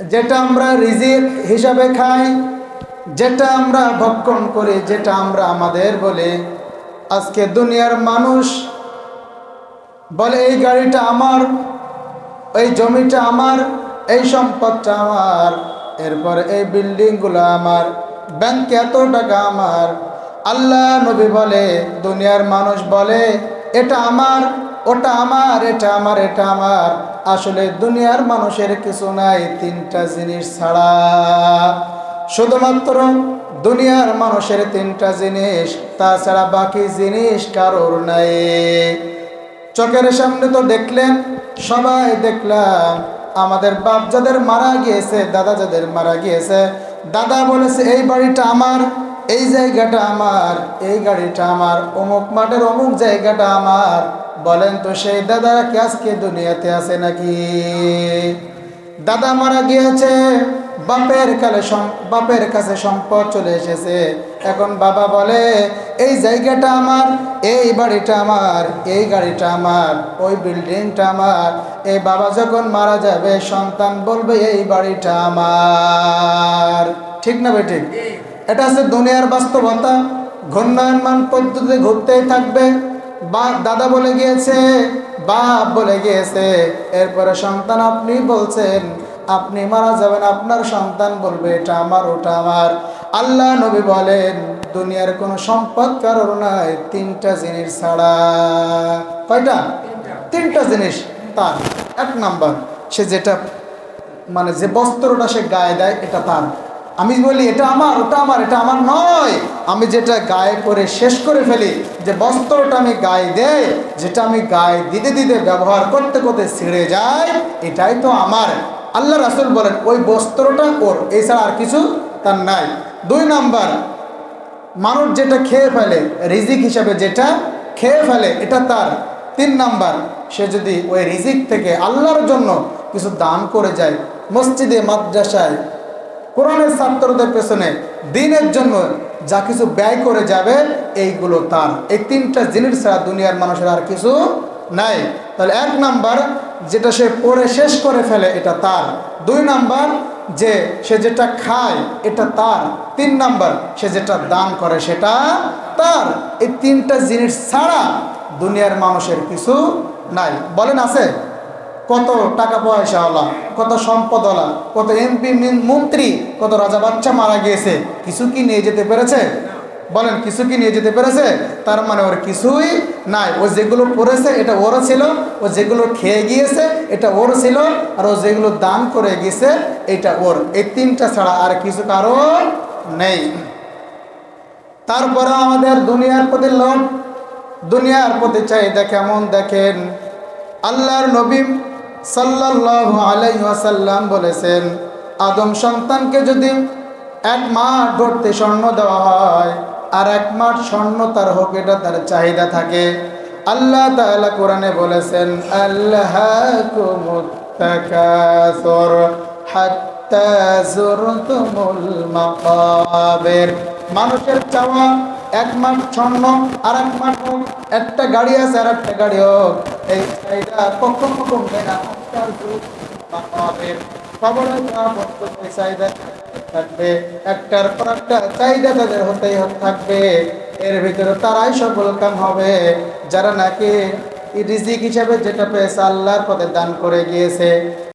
যেটা আমরা রিজিক হিসাবে খাই, যেটা আমরা ভক্ষণ করি, যেটা আমরা আমাদের বলে। আজকে দুনিয়ার মানুষ বলে, এই গাড়িটা আমার, এই জমিটা আমার, এই সম্পদটা আমার, এরপর এই বিল্ডিংগুলো আমার, ব্যাংকে এত টাকা আমার। আল্লাহ নবী বলে, দুনিয়ার মানুষ বলে, এটা আমার, ওটা আমার, এটা আমার এটা আমার। আসলে দুনিয়ার মানুষের কিছু নাই, তিনটা জিনিস ছাড়া। শুধুমাত্র দুনিয়ার মানুষের তিনটা জিনিস, তাছাড়া বাকি জিনিস কারোর নাই। চোখের সামনে তো দেখলেন, সবাই দেখলাম, আমাদের বাপ যাদের মারা গিয়েছে, দাদা যাদের মারা গিয়েছে, দাদা বলেছে, এই বাড়িটা আমার এই জায়গাটা আমার, এই গাড়িটা আমার, অমুক মাঠের অমুক জায়গাটা আমার। বলেন তো সেই দাদা কি আজকে দুনিয়াতে আছে নাকি? দাদা মারা গিয়েছে, বাপের কালে বাপের কাছে সম্পদ চলে এসেছে। এখন বাবা বলে, এই জায়গাটা আমার, এই বাড়িটা আমার, এই গাড়িটা আমার, ওই বিল্ডিংটা আমার। এই বাবা যখন মারা যাবে, সন্তান বলবে, এই বাড়িটা আমার। ঠিক না ভাই ঠিক। এটা হচ্ছে দুনিয়ার বাস্তবতা। ঘূর্ণায়মান পদ্ধতি ঘুরতেই থাকবে। বা দাদা বলে গিয়েছে, বাপ বলে গিয়েছে, এরপরে সন্তান আপনি বলছেন, আপনি মারা যাবেন, আপনার সন্তান বলবে, এটা আমার, ওটা আমার। আল্লাহ নবী বলেন, দুনিয়ার কোনো সম্পদ কারোর নাই, তিনটা জিনিস ছাড়া। কয়টা? তিনটা জিনিস তার। এক নাম্বার, সে যেটা মানে যে বস্ত্রটা সে গায়ে দেয়, এটা তার। আমি বলি, এটা আমার, ওটা আমার, এটা আমার নয়। আমি যেটা গায়ে পরে শেষ করে ফেলি, যে বস্ত্রটা আমি গায়ে দেই, যেটা আমি গায়ে দিতে দিতে ব্যবহার করতে করতে ছিঁড়ে যায়, এটাই তো আমার। আল্লাহ রাসুল বলেন, ওই বস্ত্রটা ওর এছাড়া আর কিছু তার নাই। দুই নাম্বার, মানুষ যেটা খেয়ে ফেলে, রিজিক হিসাবে যেটা খেয়ে ফেলে, এটা তার। তিন নাম্বার, সে যদি ওই রিজিক থেকে আল্লাহর জন্য কিছু দান করে যায়, মসজিদে, মাদ্রাসায় কোরআনের ছাত্রদের পেছনে দিনের জন্য যা কিছু ব্যয় করে যাবে, এইগুলো তার। এই তিনটা জিনিস ছাড়া দুনিয়ার মানুষের আর কিছু নাই। তাহলে এক নাম্বার, যেটা সে পড়ে শেষ করে ফেলে, এটা তার। দুই নাম্বার, যে সে যেটা খায়, এটা তার। তিন নাম্বার, সে যেটা দান করে, সেটা তার। এই তিনটা জিনিস ছাড়া দুনিয়ার মানুষের কিছু নাই। বলেন আছে? কত টাকা পয়সা পয়সাওয়ালা কত সম্পদওয়ালা কত এমপি মন্ত্রী, কত রাজা বাচ্চা মারা গিয়েছে, কিছু কি নিয়ে যেতে পেরেছে? বলেন, কিছু কি নিয়ে যেতে পেরেছে? তার মানে ওর কিছুই নাই। ও যেগুলো পড়েছে, এটা ওর ছিল, ও যেগুলো খেয়ে গিয়েছে, এটা ওর ছিল, আর ও যেগুলো দান করে গিয়েছে, এটা ওর। এই তিনটা ছাড়া আর কিছু কারণ নেই। তারপরে আমাদের দুনিয়ার প্রতি লোভ, দুনিয়ার প্রতি চাহিদা কেমন দেখেন? আল্লাহর নবী সাল্লাল্লাহু আলাইহি ওয়াসাল্লাম বলেছেন, আদম সন্তানকে যদি এক মাঠ ধরতে স্বর্ণ দেওয়া হয়, আর এক মাঠ স্বর্ণ তার হোক, এটা তার চাহিদা থাকে। আল্লাহ তাআলা কোরআনে বলেছেন আল্লাহ হাত্তা যুরতুমুল মাকাবির। মানুষের চাওয়া এক মাঠ স্বর্ণ, আর এক মাঠ হোক, একটা গাড়ি আছে, আর একটা গাড়ি হোক, এই চাহিদা কখনো কমবে না। থাকবে। একটা চাহিদা তাদের হতেই থাকবে। এর ভিতরে তারাই সফল কাম হবে। যারা নাকি রিজিক হিসাবে যেটা পেয়েছে আল্লাহর পথে দান করে গিয়েছে